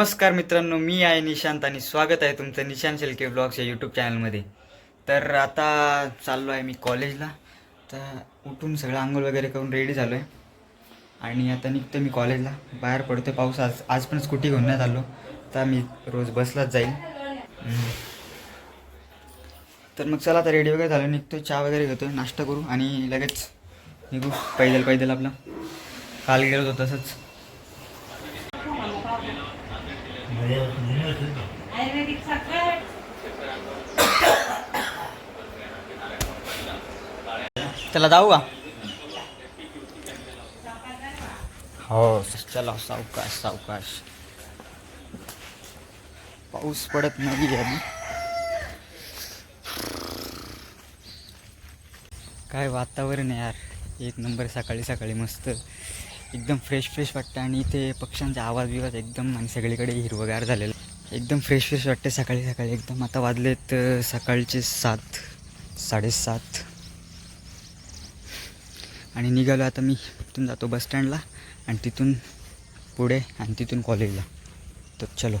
नमस्कार मित्रांनो मी आहे निशांत आणि स्वागत आहे तुमचं निशांत शेलके ब्लॉगच्या यूट्यूब चॅनलमध्ये तर आता चाललो आहे मी कॉलेजला तर उठून सगळं आंघोळ वगैरे करून रेडी झालो आहे आणि आता निघतो मी कॉलेजला बाहेर पडतो पाऊस. आज आज पण स्कूटी घेऊन नाही आलो तर मी रोज बसलाच जाईल तर मग चला आता रेडी वगैरे झालं. निघतो चहा वगैरे घेतो नाश्ता करू आणि लगेच निघू. पैदल पैदल आपलं. काल गेलो होतो तसंच. चला जाऊ का? हो चला सावकाश सावकाश. पाऊस पडत नाही आहे काय वातावरण यार. एक नंबर सकाळी सकाळी मस्त. एकदम फ्रेश फ्रेश वाटतं आणि इथे पक्ष्यांचा आवाज बिवाज एकदम आणि सगळीकडे हिरवगार झालेलं. एकदम फ्रेश फ्रेश वाटते सकाळी सकाळी. एकदम आता वाजलेत सकाळचे सात साडेसात. आणि निघालो आता मी तिथून जातो बसस्टँडला आणि तिथून पुढे आणि तिथून कॉलेजला तर चलो.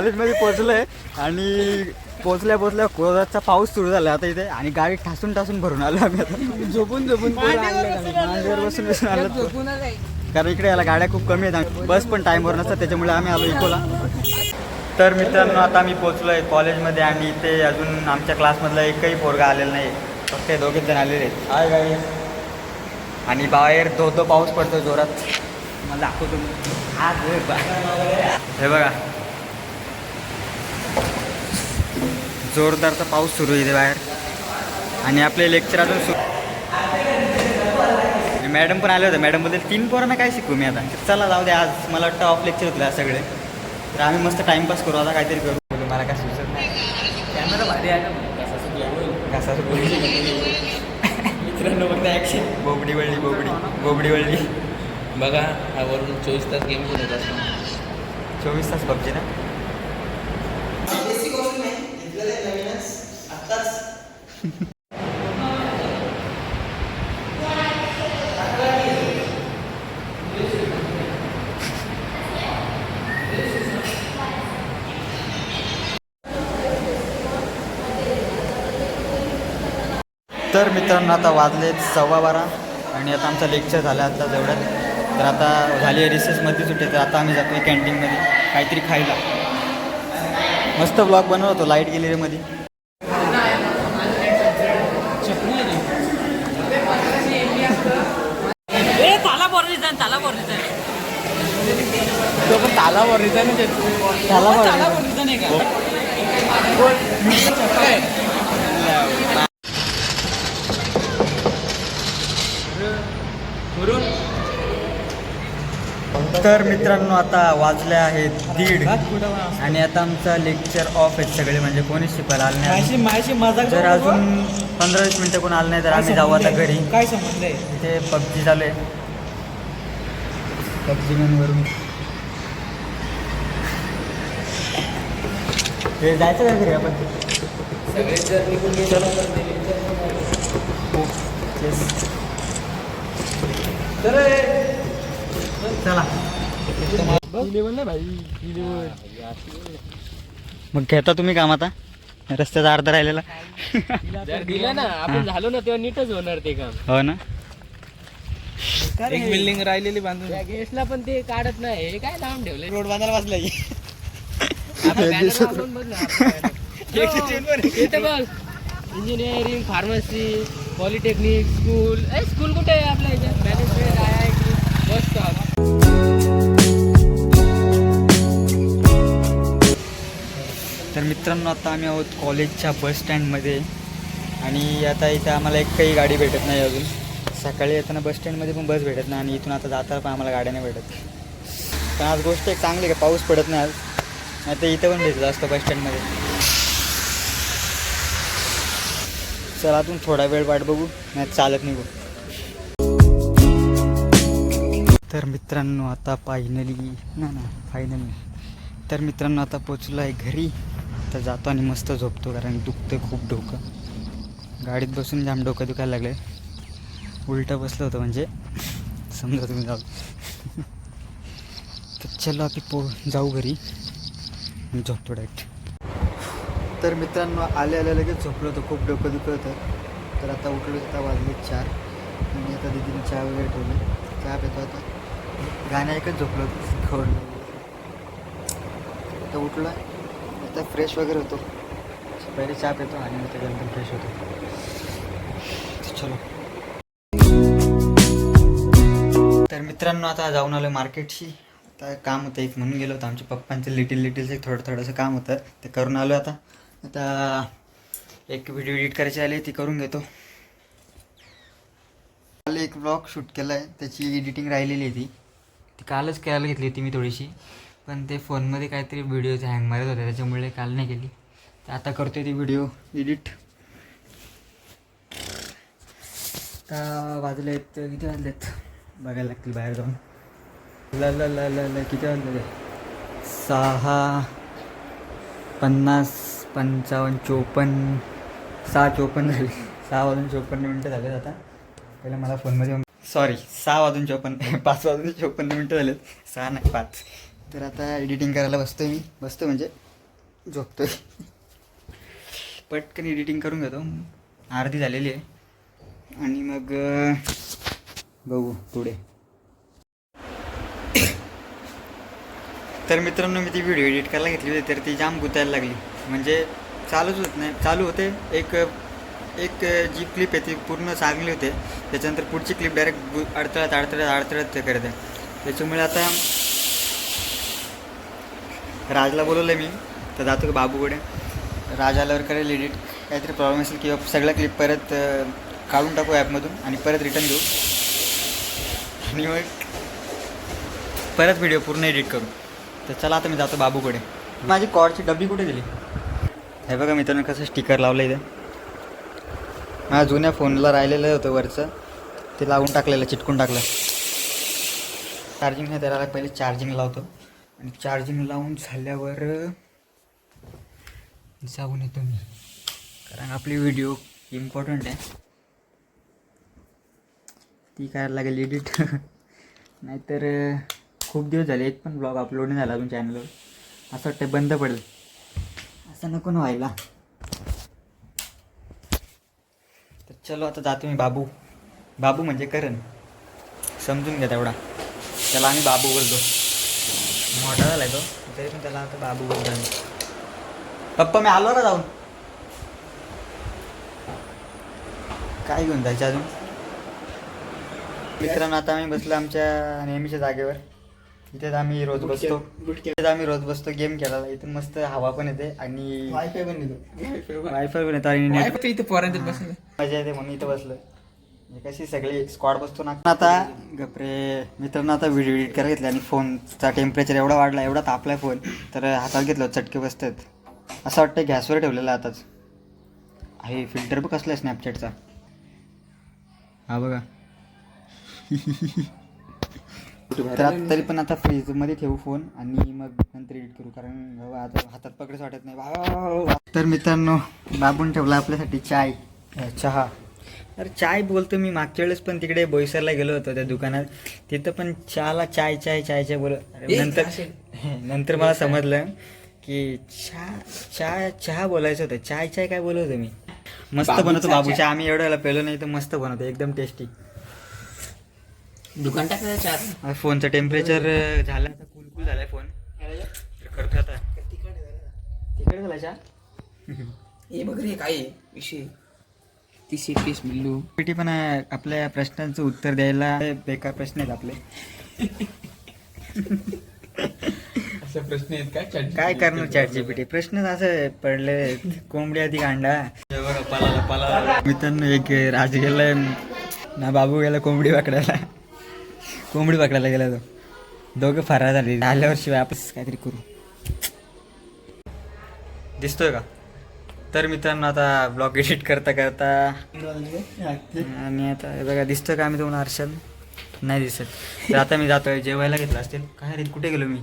कॉलेजमध्ये पोहोचलोय आणि पोहोचल्या पोहोचल्या कोरोनाचा पाऊस सुरू झाला आता इथे आणि गाडी ठासून ठासून भरून आलो आम्ही आता. झोपून झोपून मांडीवर बसून बसून आलो. कारण इकडे याला गाड्या खूप कमी आहेत आणि बस पण टाईमवर नसतात त्याच्यामुळे आम्ही आलो इकोला. तर मित्रांनो आता आम्ही पोहोचलो आहे कॉलेजमध्ये आणि इथे अजून आमच्या क्लासमधला एकही पोरगा आलेला नाही. फक्त हे दोघेच जण आलेले आहेत. हाय गाई आणि बाहेर धो धो पाऊस पडतो जोरात. मला दाखवतो. मी. हा हे बघा. हे बघा जोरदारचा पाऊस सुरू आहे बाहेर. आणि आपले लेक्चर अजून सुरू. मॅडम पण आले होते. मॅडमबद्दल तीन पोरांना काय शिकू मी आता? चला जाऊ दे आज. मला वाटतं ऑफ लेक्चर होतं आज सगळे. तर आम्ही मस्त टाइमपास करू. आता काहीतरी करू. मला काय सुचत नाही. कॅमेरा भारी आहे ना घासाचं बोलू. मित्रांनो फक्त ॲक्शन बोबडी वळली बोबडी. बोबडी वळली. बघा हा वरून चोवीस तास गेम खेळत असतो चोवीस तास पबजी ना? तर मित्रांनो आता वाजले सव्वा बारा आणि आता आमचा लेक्चर झाला आता तेवढ्यात तर आता झाली आहे रिसेसमध्ये सुटे तर आता आम्ही जातो कॅन्टीनमध्ये काहीतरी खायला. मस्त ब्लॉग बनवतो होतो लाइट गॅलरीमध्ये तो पण तालावर आहे का तर मित्रांनो आता वाजले आहेत दीड. आणि आता आमचा लेक्चर ऑफ आहेत सगळे म्हणजे कोणीच शिकवायला आलं नाही माझी माझी मजाक जर अजून पंधरा वीस मिनटं कोण आलं नाही तर आम्ही जाऊ आता घरी. काय आहे? इथे पबजी चालू आहे. पबजी वरून हे जायचं का घरी आपण? सगळेच जर निघून गेले चला. मग घेता तुम्ही काम आता? रस्त्याचा अर्धा राहिलेला. जर दिलं ना आपण झालो ना तेव्हा नीटच होणार ते काम. हो ना. एक बिल्डिंग राहिलेली बांधून. त्या गेस्टला पण ते काढत नाही. हे काय लावून ठेवले रोड बांधायला वाजला engineering pharmacy polytechnic school A school कुठे आहे आपल्या ह्याच्यात management I I T bus stop तर मित्रांनो आता आम्ही आहोत कॉलेजच्या बस स्टँडमध्ये आणि आता इथं आम्हाला एक काही गाडी भेटत नाही अजून. सकाळी येताना बस स्टँडमध्ये पण बस भेटत नाही आणि इथून आता जाताना पण आम्हाला गाड्या नाही भेटत. पण आज गोष्ट एक चांगली का? पाऊस पडत नाही आज. नाही तर इथं पण भेटला असतो बस स्टँडमध्ये चला अजून थोडा वेळ वाट बघू नाही चालत निघू. तर तर मित्रांनो आता फायनली ना ना फायनली तर मित्रांनो आता पोचलो आहे घरी. आता जातो आणि मस्त झोपतो कारण दुखतं खूप डोकं. गाडीत बसून जाम डोकं दुखायला लागले उलटं बसलं होतं म्हणजे. समजा तुम्ही जाऊ. तर चलो आपण पो जाऊ घरी. झोपतो डायरेक्ट तर मित्रांनो आले आले लगेच झोपलो होतो. खूप डोकं दुखत होतं. तर आता उठलो आता वाजले चार. आणि आता दिदीने चहा वगैरे ठेवली. चहा पितो आता. गाणे ऐकत झोपलो होतो. खवडलं आता उठलो. आता फ्रेश वगैरे होतो. पहिले चहा पितो आणि मग त्याच्यानंतर फ्रेश होतो. चलो. तर मित्रांनो आता जाऊन आलो मार्केटशी आता काम होतं एक म्हणून गेलो होतं. आमच्या पप्पांचं लिटिल लिटिलचं एक थोडं थोडंसं काम होतं. ते करून आलो आता. आता एक व्हिडिओ एडिट करायची आली ती करून घेतो. काल एक ब्लॉग शूट केला आहे त्याची एडिटिंग राहिलेली आहे ती. ती कालच करायला घेतली होती मी थोडीशी. पण ते फोनमध्ये काहीतरी व्हिडिओचे हँग मारत होते. त्याच्यामुळे काल नाही केली. तर आता करतोय ती व्हिडिओ एडिट आता वाजले आहेत किती वाजलेत? बघायला लागतील बाहेर जाऊन. ल ल ल किती वाजले सहा पन्नास पंचावन्न चोपन्न सहा चोपन्न झाले. सहा वाजून चोपन्न मिनटं झालेत आता. पहिला मला फोनमध्ये सॉरी सहा वाजून चोपन्न पाच वाजून चोपन्न मिनटं झालेत. सहा नाही पाच. तर आता एडिटिंग करायला बसतोय मी. बसतो म्हणजे झोपतोय. पटकन एडिटिंग करून घेतो. अर्धी झालेली आहे. आणि मग बघू पुढे. तर मित्रांनो मी ती व्हिडिओ एडिट करायला घेतली होती तर ती जाम गुतायला लागली. म्हणजे चालूच होत नाही चालू होते. एक एक जी क्लिप आहे ती पूर्ण चांगली होते. त्याच्यानंतर पुढची क्लिप डायरेक्ट गु अडथळ्यात अडथळ्यात अडथळत ते करते. त्याच्यामुळे आता राजला बोलवलं मी तर जातो का बाबूकडे. राज आल्यावर करेल एडिट काहीतरी प्रॉब्लेम असेल किंवा सगळ्या क्लिप परत काढून टाकू ॲपमधून आणि परत रिटर्न देऊ आणि मग परत व्हिडिओ पूर्ण एडिट करू. तर चला आता मी जातो बाबूकडे. माझी कॉर्डची डबी कुठे दिली हे बघा मित्रांनो कसं स्टिकर लावलं इथे. माझ्या जुन्या फोनला राहिलेलं होतं वरचं. ते लावून टाकलेलं चिटकून टाकलं. चार्जिंग नाही त्याला पहिले चार्जिंग लावतो. आणि चार्जिंग लावून झाल्यावर जाऊन येतो मी. कारण आपली व्हिडिओ इम्पॉर्टंट आहे. ती करायला लागेल एडिट नाहीतर खूप दिवस झाले एक पण ब्लॉग अपलोड नाही झाला अजून चॅनलवर असं वाटतं बंद पडेल. असं नको ना व्हायला. तर चलो आता जातो मी बाबू. बाबू म्हणजे करण. समजून घ्या तेवढा. त्याला आम्ही बाबू बोलतो. मोठा झाला आहे तो. तरी पण त्याला आता बाबू बोलतो आम्ही. पप्पा मी आलो का जाऊन. काय घेऊन जायचं अजून? मित्रांनो आता आम्ही बसलो आमच्या नेहमीच्या जागेवर. इथेच आम्ही रोज बसतो. इथेच आम्ही रोज बसतो गेम खेळायला. इथून मस्त हवा पण येते आणि वायफाय पण येतो. वायफाय पण. येतो आणि net इथे पोरांच्यात बसले मजा येते म्हणून इथं बसलं म्हणजे कशी सगळी स्क्वॉड बसतो ना. आता गपरे मित्रांनो आता व्हिडिओ एडिट करायला घेतले आणि फोनचा टेम्परेचर एवढा वाढला एवढा तापलाय फोन तर हातात घेतलं चटके बसतात. असं वाटतं गॅसवर ठेवलेला आताच. आहे फिल्टर बघ कसला आहे स्नॅपचॅटचा हा बघा. तर आता तरी पण आता फ्रीजमध्ये ठेवू फोन आणि मग नंतर एडिट करू. कारण बाबा आता हातात पकडच वाटत नाही. तर मित्रांनो बाबून ठेवला आपल्यासाठी चाय. अ, चहा. अरे चाय बोलतो मी. मागच्या वेळेस पण तिकडे बोईसरला गेलो होतो त्या दुकानात. तिथं पण चहाला चाय चाय चाय चाय बोल अरे नंतर नंतर मला समजलं की चहा चहा चहा बोलायचं होतं. चाय चाय काय बोलत होतो मी? मस्त बनवतो बाबू. चहा. आम्ही एवढ्याला पेलो नाही तर मस्त बनवतो. एकदम टेस्टी दुकान टाकलं चार फोनचं टेम्परेचर झालं आता कुलकुल झालाय फोन करतो आता. तिकडे हे बघ रे काय विषय. तीस एकतीस मिल्लू. पीटी पण आपल्या प्रश्नांचं उत्तर द्यायला बेकार प्रश्न आहेत आपले. असा प्रश्न आहेत का? काय करणार चॅट जीपीटी प्रश्नच असं पडले कोंबडी आधी पलाला मित्रांनो एक राज गेलाय ना बाबू गेला कोंबडी पकडायला. कोंबडी पकडायला गेला तो दोघं फरार झाले. आल्यावर शिवाय आपण काहीतरी करू. दिसतोय का? तर मित्रांनो आता ब्लॉग एडिट करता करता आणि आता बघा दिसतं का आम्ही तुम्हाला आरशात नाही दिसत. तर आता मी जातोय जेवायला घेतलं असतील. काय रे कुठे गेलो मी?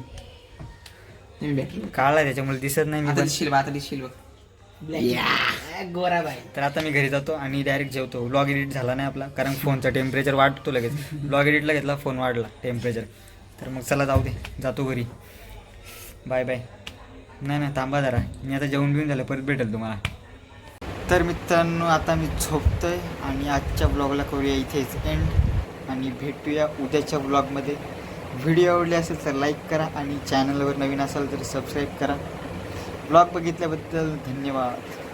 काळा त्याच्यामुळे दिसत नाही मी आता दिसशील बघ. गोरा बाई. तर आता मी घरी जातो आणि डायरेक्ट जेवतो. ब्लॉग एडिट झाला नाही आपला कारण फोनचा टेम्परेचर वाढतो लगेच. ब्लॉग एडिटला घेतला फोन वाढला टेम्परेचर तर मग चला जाऊ दे जातो घरी. बाय बाय नाही नाही थांबा जरा. मी आता जेवण बिवून झालं परत भेटेल तुम्हाला. तर मित्रांनो आता मी झोपतोय आणि आजच्या ब्लॉगला करूया इथेच एंड आणि भेटूया उद्याच्या ब्लॉगमध्ये व्हिडिओ आवडले असेल तर लाईक करा आणि चॅनलवर नवीन असाल तर सबस्क्राईब करा. ब्लॉग बघितल्याबद्दल धन्यवाद.